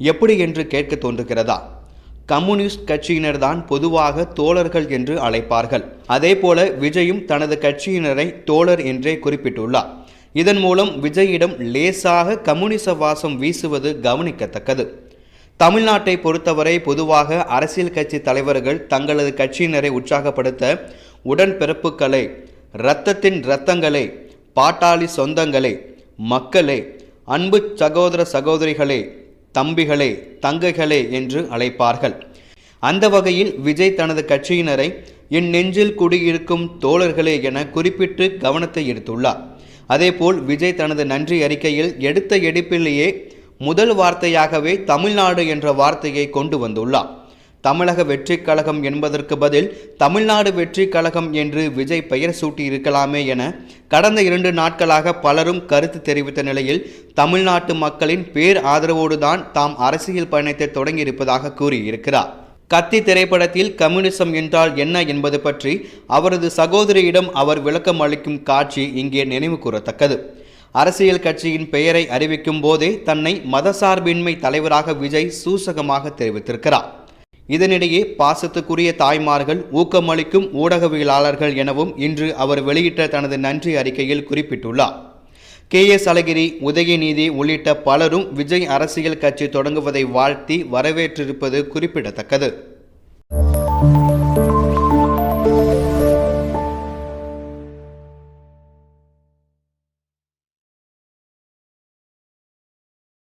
எப்படி என்று கேட்க தோன்றுகிறதா? கம்யூனிஸ்ட் கட்சியினர்தான் பொதுவாக தோழர்கள் என்று அழைப்பார்கள். அதேபோல விஜயும் தனது கட்சியினரை தோழர் என்றே குறிப்பிட்டுள்ளார். இதன் மூலம் விஜயிடம் லேசாக கம்யூனிச வாசம் வீசுவது கவனிக்கத்தக்கது. தமிழ்நாட்டை பொறுத்தவரை பொதுவாக அரசியல் கட்சி தலைவர்கள் தங்களது கட்சியினரை உற்சாகப்படுத்த உடன்பிறப்புகளை இரத்தத்தின் இரத்தங்களை பாட்டாளி சொந்தங்களை மக்களே அன்பு சகோதர சகோதரிகளே தம்பிகளே தங்கைகளே என்று அழைப்பார்கள். அந்த வகையில் விஜய் தனது கட்சியினரை என் நெஞ்சில் குடியிருக்கும் தோழர்களே என குறிப்பிட்டு கவனத்தை எடுத்துள்ளார். அதேபோல் விஜய் தனது நன்றி அறிக்கையில் எடுத்த எடுப்பிலேயே முதல் வார்த்தையாகவே தமிழ்நாடு என்ற வார்த்தையை கொண்டு வந்துள்ளார். தமிழக வெற்றிக் கழகம் என்பதற்கு பதில் தமிழ்நாடு வெற்றிக் கழகம் என்று விஜய் பெயர் சூட்டியிருக்கலாமே என கடந்த இரண்டு நாட்களாக பலரும் கருத்து தெரிவித்த நிலையில் தமிழ்நாட்டு மக்களின் பேர் ஆதரவோடுதான் தாம் அரசியல் பயணத்தை தொடங்கியிருப்பதாக கூறியிருக்கிறார். கத்தி திரைப்படத்தில் கம்யூனிசம் என்றால் என்ன என்பது பற்றி அவரது சகோதரியிடம் அவர் விளக்கம் அளிக்கும் காட்சி இங்கே நினைவு கூறத்தக்கது. அரசியல் கட்சியின் பெயரை அறிவிக்கும் போதே தன்னை மதசார்பின்மை தலைவராக விஜய் சூசகமாக தெரிவித்திருக்கிறார். இதனிடையே பாசத்துக்குரிய தாய்மார்கள் ஊக்கமளிக்கும் ஊடகவியலாளர்கள் எனவும் இன்று அவர் வெளியிட்ட தனது நன்றி அறிக்கையில் குறிப்பிட்டுள்ளார். கே. எஸ். அழகிரி உதயநீதி உள்ளிட்ட பலரும் விஜய் அரசியல் கட்சி தொடங்குவதை வாழ்த்தி வரவேற்றிருப்பது குறிப்பிடத்தக்கது.